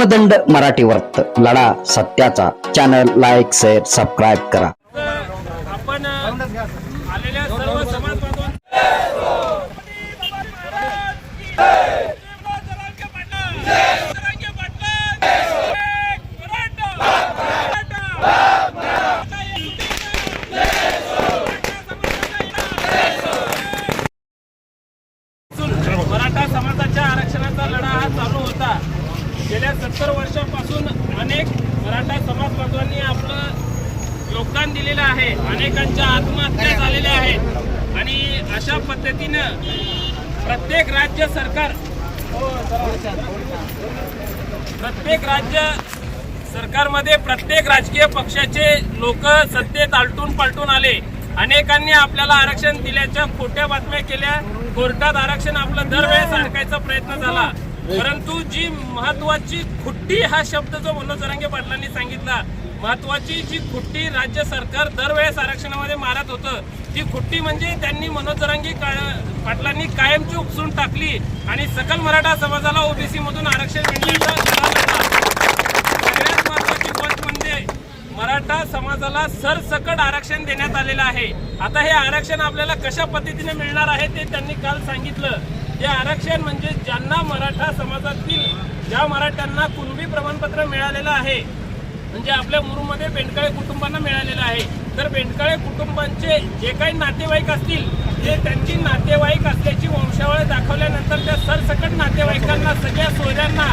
समदंड मराठी वर्त लढा सत्याचा. चॅनल लाईक शेअर सबस्क्राईब करा. आपण आलेल्या सर्व समाज बांधवांना मराठा समाजाच्या आरक्षणाचा लढा हा चालू होता गेल्या सत्तर वर्षापासून अनेक मराठा समाज बांधवांनी आपलं योगदान दिलेलं आहे नागरिकांच्या आत्महत्या झालेल्या आहेत. आणि अशा पद्धतीनं प्रत्येक राज्य सरकार प्रत्येक राज्य सरकारमध्ये प्रत्येक राजकीय पक्षाचे लोक सत्तेत आलटून पालटून आले. अनेकांनी आपल्याला आरक्षण दिल्याच्या खोट्या बातम्या केल्या. कोर्टात आरक्षण आपलं दरवेळेस अडकायचा प्रयत्न झाला. परंतु जी महत्वाची खुट्टी हा शब्द जो मनोज जरांगे पाटलांनी सांगितला महत्वाची जी खुट्टी राज्य सरकार दरवेळेस आरक्षणामध्ये मारत होतं ती खुट्टी म्हणजे त्यांनी मनोजरांगी का- पाटलांनी कायमची उपसून टाकली आणि सकल मराठा समाजाला ओबीसी मधून आरक्षण मिळण्याचा सगळ्यात महत्वाची गोष्ट म्हणजे मराठा समाजाला सरसकट आरक्षण देण्यात आलेलं आहे. आता हे आरक्षण आपल्याला कशा पद्धतीने मिळणार आहे ते त्यांनी काल सांगितलं. हे आरक्षण म्हणजे ज्यांना मराठा समाजातील ज्या मराठ्यांना कुणबी प्रमाणपत्र मिळालेलं आहे म्हणजे आपल्या मुरुमध्ये बेंडकाळे कुटुंबांना मिळालेलं आहे. तर बेंडकाळे कुटुंबांचे जे काही नातेवाईक असतील ते त्यांची नातेवाईक असल्याची वंशावळ दाखवल्यानंतर त्या सरसकट नातेवाईकांना सगळ्या सोयऱ्यांना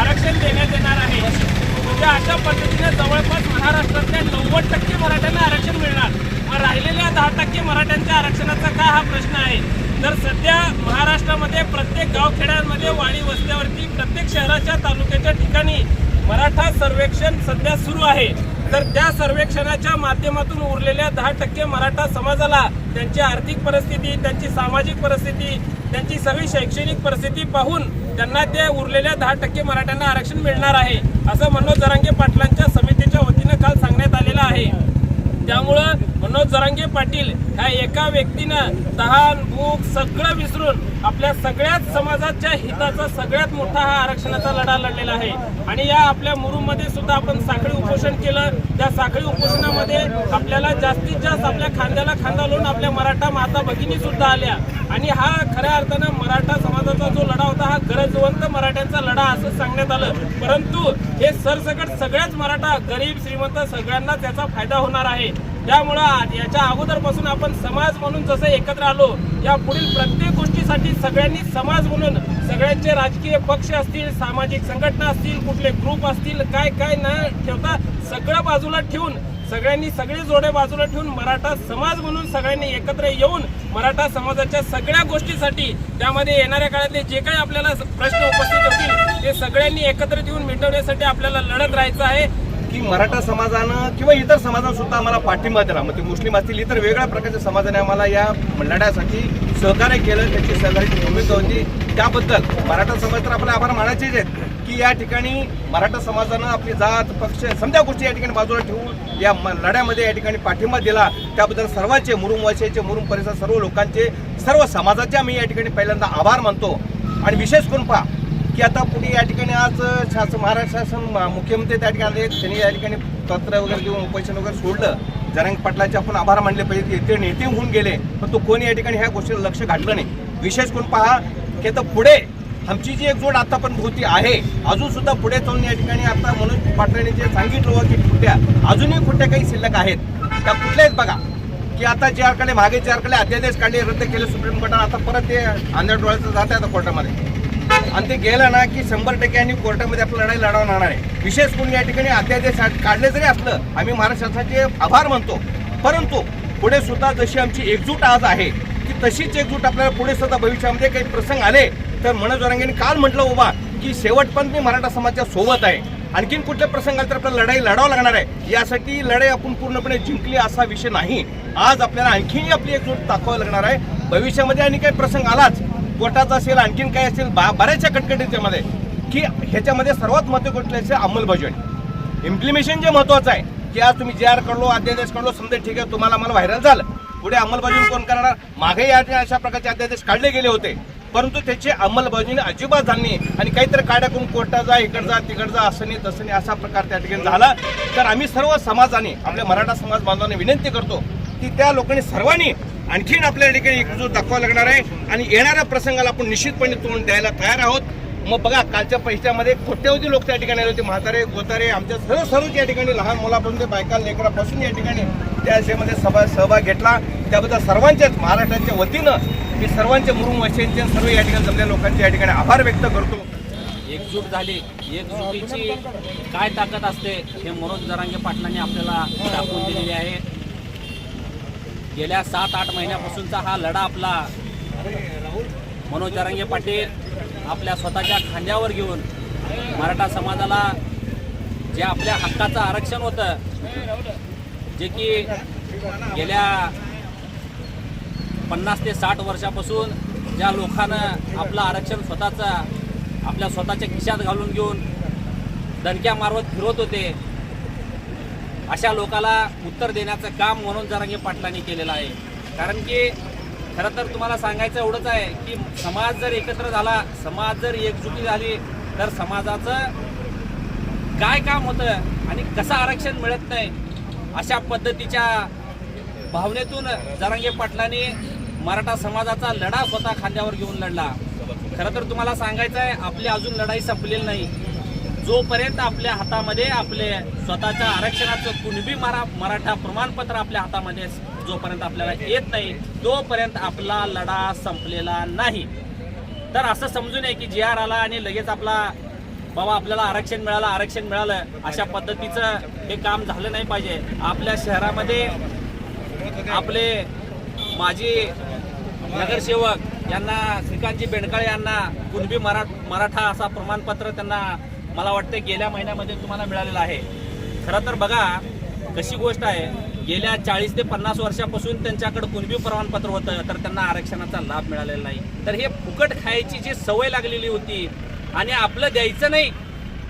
आरक्षण देण्यात येणार आहे. म्हणजे अशा पद्धतीने जवळपास महाराष्ट्रातल्या नव्वद टक्के मराठ्यांना आरक्षण मिळणार. मग राहिलेल्या दहा टक्के मराठ्यांच्या आरक्षणाचा काय हा प्रश्न आहे? तर सध्या महाराष्ट्रामध्ये प्रत्येक गावखेड्यांमध्ये वाडी वस्त्यावरती प्रत्येक शहराच्या तालुक्याच्या ठिकाणी मराठा सर्वेक्षण सध्या सुरू आहे. तर त्या सर्वेक्षणाच्या माध्यमातून उरलेल्या दहा टक्के मराठा समाजाला त्यांची आर्थिक परिस्थिती त्यांची सामाजिक परिस्थिती त्यांची सगळी शैक्षणिक परिस्थिती पाहून त्यांना त्या उरलेल्या दहा टक्के मराठ्यांना आरक्षण मिळणार आहे असं मनोज जरांगे पाटलांच्या समितीच्या वतीनं काल सांगण्यात आलेलं आहे. त्यामुळं मनोज जरांगे पाटील ह्या एका व्यक्तीनं तहान भूक सगळं विसरून आपल्या सगळ्याच समाजाच्या हिताचा सगळ्यात मोठा हा आरक्षणाचा लढा लढलेला आहे. आणि या आपल्या मुरुममध्ये सुद्धा आपण साखळी उपोषण केलं. त्या साखळी उपोषणामध्ये आपल्याला जास्तीत जास्त आपल्या खांद्याला खांदा लावून आपल्या मराठा माता भगिनी सुद्धा आल्या. आणि हा खऱ्या अर्थानं मराठा समाजाचा जो लढा होता हा गरजवंत मराठ्यांचा लढा असं सांगण्यात आलं. परंतु हे सरसकट सगळ्याच मराठा गरीब श्रीमंत सगळ्यांना त्याचा फायदा होणार आहे. त्यामुळं याच्या अगोदरपासून आपण समाज म्हणून जसं एकत्र आलो या पुढील प्रत्येक गोष्टीसाठी सगळ्यांनी समाज म्हणून सगळ्यांचे राजकीय पक्ष असतील सामाजिक संघटना असतील कुठले ग्रुप असतील काय काय न ठेवता सगळं बाजूला ठेवून सगळ्यांनी सगळे जोडे बाजूला ठेवून मराठा समाज म्हणून सगळ्यांनी एकत्र येऊन मराठा समाजाच्या सगळ्या गोष्टीसाठी त्यामध्ये येणाऱ्या काळातले जे काही आपल्याला प्रश्न उपस्थित होतील ते सगळ्यांनी एकत्रित येऊन मिटवण्यासाठी आपल्याला लढत राहायचं आहे. की मराठा समाजानं किंवा इतर समाजानं सुद्धा आम्हाला पाठिंबा दिला. मग ते मुस्लिम असतील इतर वेगळ्या प्रकारच्या समाजाने आम्हाला या लढ्यासाठी सहकार्य केलं त्याची सहकार्याची भूमिका होती. त्याबद्दल मराठा समाज तर आपले आभार मानायचेच आहेत की या ठिकाणी मराठा समाजानं आपली जात पक्ष समजा गोष्टी या ठिकाणी बाजूला ठेवून या म- लढ्यामध्ये या ठिकाणी पाठिंबा दिला. त्याबद्दल सर्वांचे मुरुम वासियाचे मुरुम परिसर सर्व लोकांचे सर्व समाजाचे आम्ही या ठिकाणी पहिल्यांदा आभार मानतो. आणि विशेष करून पहा की आता पुढे या ठिकाणी आज शासन महाराष्ट्र शासन मुख्यमंत्री त्या ठिकाणी आले त्यांनी या ठिकाणी पत्र वगैरे देऊन उपोषण वगैरे सोडलं. जरंग पाटलाचे आपण आभार मानले पाहिजे. ते नेते होऊन गेले. पण तो कोणी या ठिकाणी ह्या गोष्टीला लक्ष घातलं नाही. विशेष करून पहा की आता पुढे आमची जी एकजोड पण होती आहे अजून सुद्धा पुढे चालून या ठिकाणी आता मनोज पाटलांनी जे सांगितलं होतं की खुट्ट्या अजूनही खुट्ट्या काही शिल्लक आहेत त्या कुठल्याच आहेत बघा. की आता जे कडे मागे जे अध्यादेश काढले रद्द केले सुप्रीम कोर्टाने आता परत ते आंध्र डोळ्याचं जात आहे आता कोर्टामध्ये. आणि ते गेलं ना की शंभर टक्के आणि कोर्टामध्ये आपलं लढाई लढवणार आहे. विशेष करून या ठिकाणी अध्यादेश काढले जरी असलं आम्ही महाराष्ट्र शासनाचे आभार मानतो. परंतु पुढे सुद्धा जशी आमची एकजूट आज आहे की तशीच एकजूट आपल्याला पुढे सुद्धा भविष्यामध्ये काही प्रसंग आले तर मनोज वरांगेंनी काल म्हटलं उभा की शेवटपर्यंत मी मराठा समाजाच्या सोबत आहे. आणखीन कुठल्या प्रसंग आले तर आपल्याला लढाई लढावं लागणार आहे यासाठी लढाई आपण पूर्णपणे जिंकली असा विषय नाही. आज आपल्याला आणखीनही आपली एकजूट दाखवावी लागणार आहे. भविष्यामध्ये आणि काही प्रसंग आलाच कोर्टाचा असेल आणखीन काय असेल बा- बऱ्याचशा कटकटीच्यामध्ये की ह्याच्यामध्ये सर्वात महत्त्वाची असेल अंमलबजावणी. इम्प्लिमेशन जे महत्वाचं आहे की आज तुम्ही जे आर काढलो अध्यादेश काढलो समजा ठीक आहे तुम्हाला मला व्हायरल झालं. पुढे अंमलबजावणी कोण करणार? मागे या अशा प्रकारचे अध्यादेश काढले गेले होते. परंतु त्याची अंमलबजावणी अजिबात झाली आणि काहीतरी काड्या करून कोर्टा जा इकडं जा तिकडं जा असं नाही तसं नाही असा प्रकार त्या ठिकाणी झाला. तर आम्ही सर्व समाजाने आपल्या मराठा समाज बांधवांना विनंती करतो की त्या लोकांनी सर्वांनी आणखीन आपल्या ठिकाणी एकजूट दाखवावा लागणार आहे आणि येणाऱ्या प्रसंगाला आपण निश्चितपणे तोंड द्यायला तयार आहोत. मग बघा कालच्या पैशामध्ये कोट्यवधी लोक त्या ठिकाणी आले होते. म्हातारे गोतारे आमच्या सर्व सर्वच या ठिकाणी लहान मुलापासून ते बायका लेकरापासून या ठिकाणी त्या याच्यामध्ये सभा सहभाग घेतला. त्याबद्दल सर्वांच्याच महाराष्ट्राच्या वतीनं मी सर्वांच्या मुरुम वशेंचे सर्व या ठिकाणी जमलेल्या लोकांचे या ठिकाणी आभार व्यक्त करतो. एकजूट झाली. एकजुटीची काय ताकद असते हे मनोज जरांगे पाटलांनी आपल्याला दाखवून दिलेली आहे. गेल्या सात आठ महिन्यापासूनचा हा लढा आपला. मनोज जरांगे पाटील आपल्या स्वतःच्या खांद्यावर घेऊन मराठा समाजाला जे आपल्या हक्काचं आरक्षण होतं जे की गेल्या पन्नास ते साठ वर्षापासून ज्या लोकानं आपलं आरक्षण स्वतःचं आपल्या स्वतःच्या खिशात घालून घेऊन दणक्या मारवत फिरवत होते अशा लोकाला उत्तर देण्याचं काम म्हणून जरांगे पाटलांनी केलेलं आहे. कारण की खरं तर तुम्हाला सांगायचं एवढंच आहे की समाज जर एकत्र झाला समाज जर एकजुटी झाली तर समाजाचं काय काम होतं आणि कसं आरक्षण मिळत नाही अशा पद्धतीच्या भावनेतून जरांगे पाटलांनी मराठा समाजाचा लढा स्वतः खांद्यावर घेऊन लढला. खरं तर तुम्हाला सांगायचं आहे आपली अजून लढाई संपलेली नाही. जोपर्यंत आपल्या हातामध्ये आपले स्वतःच्या आरक्षणाचं कुणबी मरा मराठा प्रमाणपत्र आपल्या हातामध्ये जोपर्यंत आपल्याला येत नाही तोपर्यंत आपला लढा संपलेला नाही. तर असं समजू नये की जी आर आला आणि लगेच आपला बाबा आपल्याला आरक्षण मिळालं आरक्षण मिळालं अशा पद्धतीचं हे काम झालं नाही पाहिजे. आपल्या शहरामध्ये आपले माजी नगरसेवक यांना श्रीकांतजी बेंडकाळे यांना कुणबी मरा मराठा असा प्रमाणपत्र त्यांना मला वाटतं गेल्या महिन्यामध्ये तुम्हाला मिळालेलं आहे. खरं तर बघा कशी गोष्ट आहे. गेल्या चाळीस ते पन्नास वर्षापासून त्यांच्याकडे कुणबी प्रमाणपत्र होतं तर त्यांना आरक्षणाचा लाभ मिळालेला नाही. तर हे फुकट खायची जी सवय लागलेली होती आणि आपलं द्यायचं नाही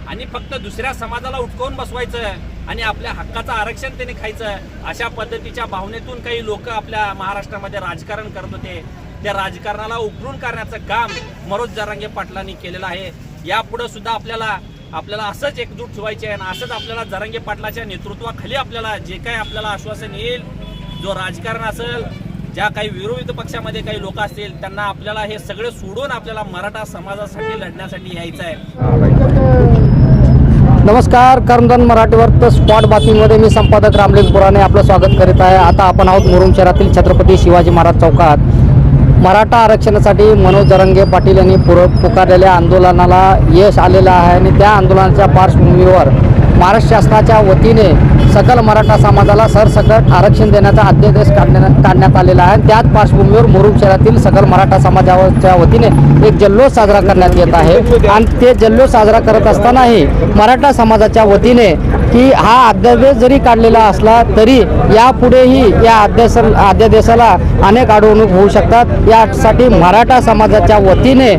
आणि फक्त दुसऱ्या समाजाला उठकवून बसवायचं आणि आपल्या हक्काचं आरक्षण त्यांनी खायचं अशा पद्धतीच्या भावनेतून काही लोक आपल्या महाराष्ट्रामध्ये राजकारण करत होते. त्या राजकारणाला उकरून करण्याचं काम मनोज जरांगे पाटलांनी केलेलं आहे. यापुढे सुद्धा आपल्याला आपल्याला असंच एकजूट ठेवायचे आहे आणि असंच आपल्याला जरांगे पाटलाच्या नेतृत्वाखाली आपल्याला जे काही आपल्याला आश्वासन येईल जो राजकारण असेल ज्या काही विरोधी पक्षामध्ये काही लोक असतील त्यांना आपल्याला हे सगळे सोडून आपल्याला मराठा समाजासाठी लढण्यासाठी यायचं आहे. नमस्कार कर्मधन मराठीवर स्पॉट बातमीमध्ये मी संपादक रामलिंग पुराणे आपलं स्वागत करीत आहे. आता आपण आहोत मुरुम शहरातील छत्रपती शिवाजी महाराज चौकात. मराठा आरक्षणासाठी मनोज जरंगे पाटील यांनी पुर पुकारलेल्या आंदोलनाला यश आलेलं आहे आणि त्या आंदोलनाच्या पार्श्वभूमीवर महाराष्ट्र शासनाच्या वतीने सकल मराठा समाजाला सरसकट आरक्षण देण्याचा अध्यादेश काढण्यात काढण्यात आलेला आहे. त्याच पार्श्वभूमीवर मुरुड शहरातील सकल मराठा समाजाच्या वतीने एक जल्लोष साजरा करण्यात येत आहे. आणि ते जल्लोष साजरा करत असतानाही मराठा समाजाच्या वतीने की हा अध्यादेश जरी काढलेला असला तरी यापुढेही या अध्यास अध्यादेशाला अनेक अडवणूक होऊ शकतात. यासाठी मराठा समाजाच्या वतीने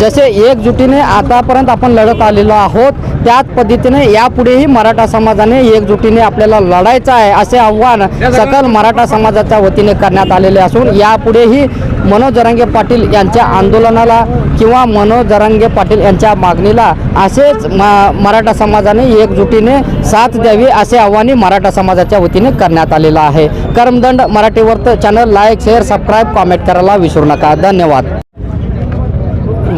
जसे एकजुटीने आतापर्यंत आपण लढत आलेलो आहोत त्याच पद्धतीने यापुढेही मराठा समाजाने एकजुटीने आपल्याला लढायचं आहे असे आव्हान सकल मराठा समाजाच्या वतीने करण्यात आलेले असून यापुढेही मनोज जरांगे पाटील यांच्या आंदोलनाला किंवा मनोज जरांगे पाटील यांच्या मागणीला असेच म- मराठा समाजाने एकजुटीने साथ द्यावी असे आव्हानही मराठा समाजाच्या वतीने करण्यात आलेलं आहे. करमदंड मराठीवर्त channel like share subscribe comment करायला विसरू नका. धन्यवाद.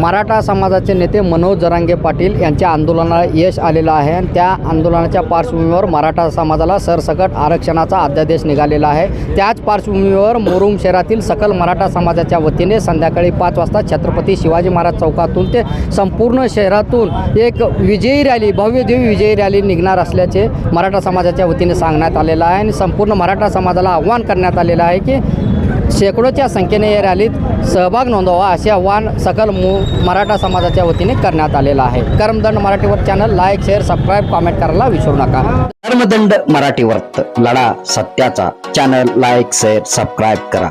मराठा समाजाचे नेते मनोज जरांगे पाटील यांच्या आंदोलनाला यश आलेलं आहे आणि त्या आंदोलनाच्या पार्श्वभूमीवर मराठा समाजाला सरसकट आरक्षणाचा अध्यादेश निघालेला आहे. त्याच पार्श्वभूमीवर मोरुम शहरातील सकल मराठा समाजाच्या वतीने संध्याकाळी पाच वाजता छत्रपती शिवाजी महाराज चौकातून ते संपूर्ण शहरातून एक विजयी रॅली भव्यदेवी विजयी रॅली निघणार असल्याचे मराठा समाजाच्या वतीने सांगण्यात आलेलं आहे आणि संपूर्ण मराठा समाजाला आव्हान करण्यात आलेलं आहे की शेकडोच्या संख्येने या रॅलीत सहभाग नोंदवा असे आव्हान सकल मू मराठा समाजाच्या वतीने करण्यात आलेलं आहे. कर्मदंड मराठीवर channel like share subscribe comment करायला विसरू नका. कर्मदंड मराठीवर लढा सत्याचा. चॅनल लाईक शेअर सबस्क्राईब करा.